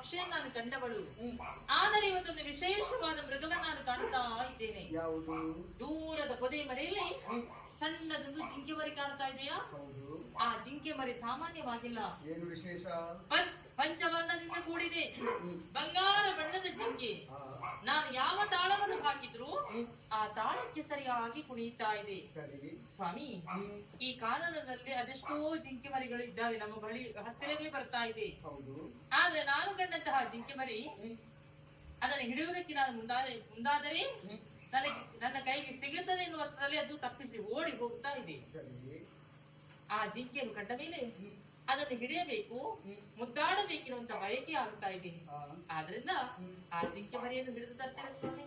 ಪಕ್ಷಿಯನ್ನು ನಾನು ಕಂಡವಳು. ಆದರೆ ಇವತ್ತೊಂದು ವಿಶೇಷವಾದ ಮೃಗವನ್ನು ನಾನು ಕಾಣ್ತಾ ಇದ್ದೇನೆ ಯಾವುದು ದೂರದ ಪೊದೆ ಮರೆಯಲ್ಲಿ. ಸಣ್ಣದೊಂದು ಜಿಂಕೆ ಮರಿ ಕಾಣ್ತಾ ಇದೆಯಾ ಆ ಜಿಂಕೆ ಮರಿ ಸಾಮಾನ್ಯವಾಗಿಲ್ಲ ಏನು ವಿಶೇಷ ಪಂಚ ಪಂಚವರ್ಣದಿಂದ ಕೂಡಿದೆ. ಬಂಗಾರ ಆ, ನಾನು ಯಾವ ತಾಳವನ್ನು ಹಾಕಿದ್ರು ಆ ತಾಳಕ್ಕೆ ಸರಿಯಾಗಿ ಕುಣಿಯುತ್ತಾ ಇದೆ. ಸ್ವಾಮಿ ಈ ಕಾನನದಲ್ಲಿ ಅದೆಷ್ಟೋ ಜಿಂಕೆ ಮರಿಗಳು ಇದ್ದಾವೆ. ನಮ್ಮ ಬಳಿ ಹತ್ತಿರವೇ ಬರ್ತಾ ಇದೆ. ಆದ್ರೆ ನಾನು ಕಂಡಂತಹ ಜಿಂಕೆ ಮರಿ. ಅದನ್ನು ಹಿಡಿಯುವುದಕ್ಕೆ ನಾನು ಮುಂದಾದ ಮುಂದಾದರೆ ನನಗೆ ನನ್ನ ಕೈಗೆ ಸಿಗುತ್ತದೆ ಎನ್ನುವಷ್ಟರಲ್ಲಿ ಅದು ತಪ್ಪಿಸಿ ಓಡಿ ಹೋಗ್ತಾ ಇದೆ. ಆ ಜಿಂಕೆಯನ್ನು ಕಂಡ ಮೇಲೆ. ಅದನ್ನು ಹಿಡಿಯಬೇಕು. ಮುದ್ದಾಡಬೇಕಿರುವಂತ ಬಯಕೆ ಆಗ್ತಾ ಇದೆ. ಆದ್ರಿಂದ ಆ ಜಿಂಕೆ ಮರಿಯನ್ನು ಹಿಡಿದು ತರ್ತೇನೆ ಸ್ವಾಮಿ.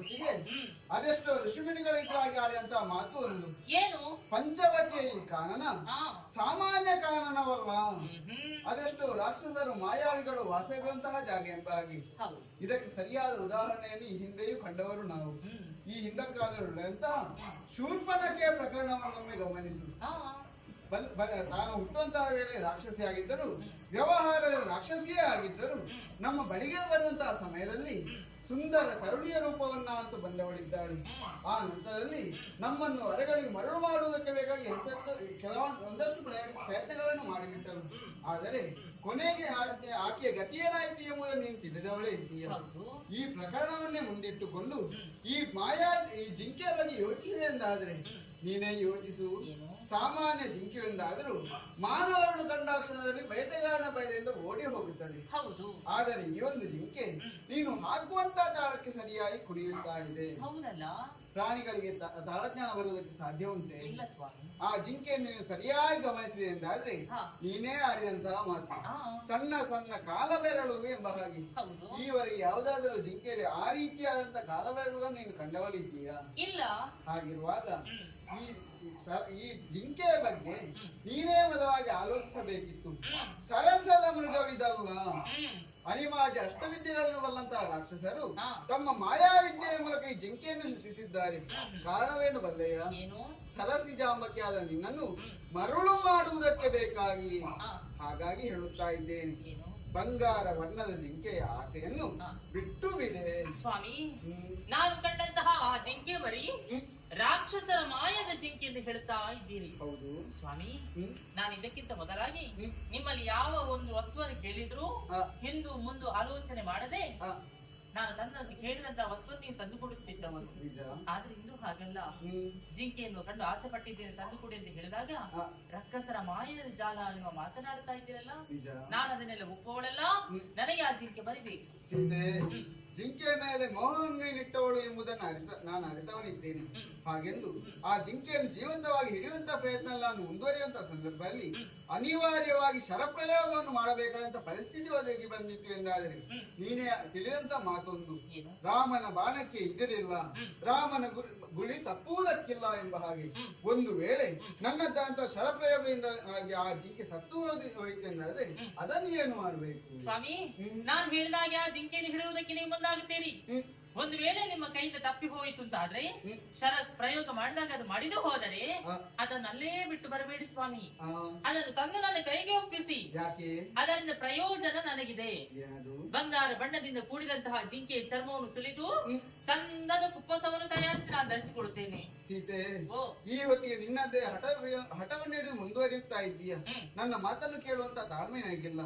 ಹೊತ್ತಿಗೆ ಅದೆಷ್ಟು ಋಷಿಮುನಿಗಳ ಇದ್ರಾಗಿ ಆಡಿದಂತಹ ಮಾತು ಒಂದು. ಏನು? ಪಂಚವತಿಯ ಈ ಕಾನನ ಸಾಮಾನ್ಯ ಕಾನನವಲ್ಲ. ಅದೆಷ್ಟೋ ರಾಕ್ಷಸರು ಮಾಯಾವಿಗಳು ವಾಸವಿರುವಂತಹ ಜಾಗ ಎಂಬ ಹಾಗೆ ಇದಕ್ಕೆ ಸರಿಯಾದ ಉದಾಹರಣೆಯನ್ನು ಈ ಹಿಂದೆಯೂ ಕಂಡವರು ನಾವು. ಈ ಈ ಹಿಂದಕ್ಕಾದಂತಹ ಶೂರ್ಪನಕೆಯ ಪ್ರಕರಣವನ್ನೊಮ್ಮೆ ಗಮನಿಸು. ತಾನು ಹುಟ್ಟುವಂತಹ ವೇಳೆ ರಾಕ್ಷಸಿ ಆಗಿದ್ದರು ವ್ಯವಹಾರ ರಾಕ್ಷಸಿಯೇ ಆಗಿದ್ದರು ನಮ್ಮ ಬಳಿಗೆ ಬರುವಂತಹ ಸಮಯದಲ್ಲಿ ಸುಂದರ ಕರುಣಿಯ ರೂಪವನ್ನ ಅಂತ ಬಂದವಳಿದ್ದಾಳೆ. ಆ ನಂತರದಲ್ಲಿ ನಮ್ಮನ್ನು ಹೊರಗಳಿಗೆ ಮರಳು ಮಾಡುವುದಕ್ಕೆ ಬೇಕಾಗಿ ಕೆಲವೊಂದು ಒಂದಷ್ಟು ಪ್ರಯ- ಪ್ರಯತ್ನಗಳನ್ನು ಮಾಡಿಬಿಟ್ಟರು ಆದರೆ ಕೊನೆಗೆ ಆಕೆ- ಆಕೆಯ ಗತಿಯೇನಾಯಿತು ಎಂಬುದನ್ನು ನೀನು ತಿಳಿದವಳೇ ಇದ್ದೀಯ. ಈ ಪ್ರಕರಣವನ್ನೇ ಮುಂದಿಟ್ಟುಕೊಂಡು ಈ ಮಾಯಾ ಈ ಜಿಂಕೆಯ ಬಗ್ಗೆ ಯೋಚಿಸಿದೆ ಎಂದಾದ್ರೆ ನೀನೇ ಯೋಚಿಸು? ಸಾಮಾನ್ಯ ಜಿಂಕೆಯೊಂದಾದರೂ ಮಾನವರನ್ನು ಕಂಡಾಕ್ಷಣದಲ್ಲಿ ಬೇಟೆಗಾರನ ಭಯದಿಂದ ಓಡಿ ಹೋಗುತ್ತದೆ. ಹೌದು. ಆದರೆ ಈ ಒಂದು ಜಿಂಕೆ ನೀನು ಹಾಕುವಂತ ತಾಳಕ್ಕೆ ಸರಿಯಾಗಿ ಕುಣಿಯುತ್ತಾ ಇದೆ ಹೌದಲ್ಲ? ಪ್ರಾಣಿಗಳಿಗೆ ತಾಳಜ್ಞಾನ ಬರುವುದಕ್ಕೆ ಸಾಧ್ಯ ಉಂಟೆ ಇಲ್ಲ ಸ್ವಾಮಿ. ಆ ಜಿಂಕೆಯನ್ನು ನೀನು ಸರಿಯಾಗಿ ಗಮನಿಸಿದೆ ಎಂದಾದ್ರೆ. ನೀನೇ ಆಡಿದಂತಹ ಮಾತು. ಸಣ್ಣ ಸಣ್ಣ ಕಾಲಬೆರಳು ಎಂಬ ಹಾಗೆ. ಈವರೆಗೆ ಯಾವುದಾದರೂ ಜಿಂಕೆಯಲ್ಲಿ ಆ ರೀತಿಯಾದಂತ ಕಾಲಬೆರಳುಗಳನ್ನು ನೀನು ಕಂಡವಳಿದ್ದೀಯಾ? ಇಲ್ಲ. ಹಾಗಿರುವಾಗ. ಈ ಸರ್ ಈ ಜಿಂಕೆಯ ಬಗ್ಗೆ ನೀನೇ ಮೊದಲಾಗಿ ಆಲೋಚಿಸಬೇಕಿತ್ತು. ಸರಸಲ ಮೃಗವಿದಲ್ಲ ಅನಿಮಾಜ ಅಷ್ಟವಿದ್ಯೆಗಳನ್ನು ಬಲ್ಲಂತಹ ರಾಕ್ಷಸರು. ತಮ್ಮ ಮಾಯಾವಿದ್ಯೆಯ ಮೂಲಕ ಈ ಜಿಂಕೆಯನ್ನು ಸೃಷ್ಟಿಸಿದ್ದಾರೆ. ಕಾರಣವೇನು ಬಲ್ಲೆಯ? ಸರಸಿ ಸರಸಿಜಾಂಬಕ್ಕೆ ಆದ ನಿನ್ನನ್ನು ಮರುಳು ಮಾಡುವುದಕ್ಕೆ ಬೇಕಾಗಿ ಹಾಗಾಗಿ ಹೇಳುತ್ತಾ ಇದ್ದೇನೆ. ಬಂಗಾರ ಬಣ್ಣದ ಜಿಂಕೆಯ ಆಸೆಯನ್ನು. ಬಿಟ್ಟು ಬಿಡೆ. ಸ್ವಾಮಿ. ನಾನು ಕಂಡಂತಹ ಆ ಜಿಂಕೆ ಬರೀ ಹ್ಮ್. ರಾಕ್ಷಸರ ಮಾಯದ ಜಿಂಕೆ ಎಂದು ಹೇಳ್ತಾ ಇದ್ದೀರಿ. ಹೌದು. ಸ್ವಾಮಿ ನಾನು ಇದಕ್ಕಿಂತ ಮೊದಲಾಗಿ ನಿಮ್ಮಲ್ಲಿ ಯಾವ ಒಂದು ವಸ್ತುವನ್ನು ಕೇಳಿದ್ರು ಹಿಂದೂ ಮುಂದು ಆಲೋಚನೆ ಮಾಡದೆ ನಾನು ತನ್ನ ಕೇಳಿದಂತಹ ವಸ್ತುವನ್ನು ನೀವು ತಂದು ಕೊಡುತ್ತಿದ್ದವನು. ಆದ್ರೆ ಇಂದು ಹಾಗಲ್ಲ. ಜಿಂಕೆಯನ್ನು ಕಂಡು ಆಸೆ ಪಟ್ಟಿದ್ದೇನೆ ತಂದು ಕೊಡಿ ಅಂತ ಹೇಳಿದಾಗ ರಕ್ಕಸರ ಮಾಯದ ಜಾಲ ನೀವು ಮಾತನಾಡ್ತಾ ಇದ್ದೀರಲ್ಲ? ನಾನು ಅದನ್ನೆಲ್ಲ ಒಪ್ಪುವಳಲ್ಲ. ನನಗೆ ಆ ಜಿಂಕೆ ಬರಿಬೇಕು. ಜಿಂಕೆಯ ಮೇಲೆ ಮೋಹವನ್ನೇನಿಟ್ಟವಳು ಎಂಬುದನ್ನು ಅರಿಸ ನಾನು ಅರಿತವನಿದ್ದೇನೆ. ಹಾಗೆಂದು ಆ ಜಿಂಕೆಯನ್ನು ಜೀವಂತವಾಗಿ ಹಿಡಿಯುವಂತ ಪ್ರಯತ್ನ ನಾನು ಮುಂದುವರಿಯುವಂತಹ ಸಂದರ್ಭದಲ್ಲಿ ಅನಿವಾರ್ಯವಾಗಿ ಶರಪ್ರಯೋಗವನ್ನು ಮಾಡಬೇಕಾದಂತ ಪರಿಸ್ಥಿತಿ ಒದಗಿ ಬಂದಿತ್ತು ಎಂದಾದರೆ ನೀನೇ ತಿಳಿದಂತ ಮಾತೊಂದು. ರಾಮನ ಬಾಣಕ್ಕೆ ಇದಿರಿಲ್ಲ ರಾಮನ ಗುಳಿ ತಪ್ಪುವುದಕ್ಕಿಲ್ಲ ಎಂಬ ಹಾಗೆ. ಒಂದು ವೇಳೆ ನನ್ನದಂತ ಶರಪ್ರಯೋಗದಿಂದ ಹಾಗೆ ಆ ಜಿಂಕೆ ಸತ್ತು ಹೋದಿ- ಹೋಯಿತು ಎಂದಾದ್ರೆ ಅದನ್ನು ಏನು ಮಾಡಬೇಕು? ಸ್ವಾಮಿ ನಾನು ಹೇಳಿದಾಗ ಆ ಜಿಂಕೆಯನ್ನು ಹಿಡಿಯುವುದಕ್ಕೆ ನೀವು うん。ಒಂದು ವೇಳೆ ನಿಮ್ಮ ಕೈಯಿಂದ ತಪ್ಪಿ ಹೋಯಿತು ಅಂತ ಆದ್ರೆ ಶರತ್ ಪ್ರಯೋಗ ಮಾಡಿದಾಗ ಅದು ಮಾಡಿದು ಹೋದರೆ ಅದನ್ನಲ್ಲೇ ಬಿಟ್ಟು ಬರಬೇಡಿ ಸ್ವಾಮಿ. ಅದನ್ನು ತಂದು ನನ್ನ ಕೈಗೆ ಒಪ್ಪಿಸಿ. ಯಾಕೆ? ಅದರಿಂದ ಪ್ರಯೋಜನ ನನಗಿದೆ. ಬಂಗಾರ ಬಣ್ಣದಿಂದ ಕೂಡಿದಂತಹ ಜಿಂಕೆ ಚರ್ಮವನ್ನು ಸುಲಿದು. ಚಂದದ ಕುಪ್ಪಸವನ್ನು ತಯಾರಿಸಿ ನಾನು ಧರಿಸಿಕೊಡುತ್ತೇನೆ. ಸೀತೆ ಈ ಹೊತ್ತಿಗೆ ನಿನ್ನದೇ ಹಠ ಹಠವನ್ನು ಹಿಡಿದು ಮುಂದುವರಿಯುತ್ತಾ ಇದ್ದೀಯ? ನನ್ನ ಮಾತನ್ನು ಕೇಳುವಂತ ತಾಳ್ಮೆ ಆಗಿಲ್ಲ.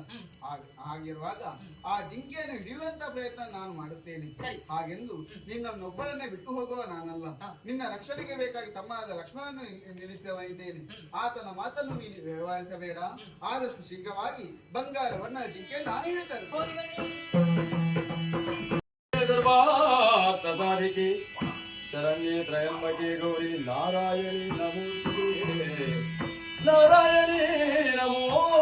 ಹಾಗಿರುವಾಗ ಆ ಜಿಂಕೆಯನ್ನು ಹಿಡಿಯುವಂತ ಪ್ರಯತ್ನ ನಾನು ಮಾಡುತ್ತೇನೆ. ಸರಿ. ಹಾಗೆಂದು ನಿನ್ನನ್ನೊಬ್ಬಳನ್ನೇ ಬಿಟ್ಟು ಹೋಗುವ ನಾನಲ್ಲ. ನಿನ್ನ ರಕ್ಷಣೆಗೆ ಬೇಕಾಗಿ ತಮ್ಮನಾದ ಲಕ್ಷ್ಮಣನ್ನು ನಿಲ್ಲಿಸಿದವನಿದ್ದೇನೆ ಆತನ ಮಾತನ್ನು ನೀನು ವ್ಯವಹರಿಸಬೇಡ. ಆದಷ್ಟು ಶೀಘ್ರವಾಗಿ ಬಂಗಾರ ಬಣ್ಣ ಜಿಂಕೆಯನ್ನು ನಾನು ಹೇಳ್ತೇನೆ. ಶರಣ್ಯೆ ತ್ರಯಂಬಕೆ ಗೌರಿ ನಾರಾಯಣಿ ನಮೋ. ನಾರಾಯಣಿ ನಮೋ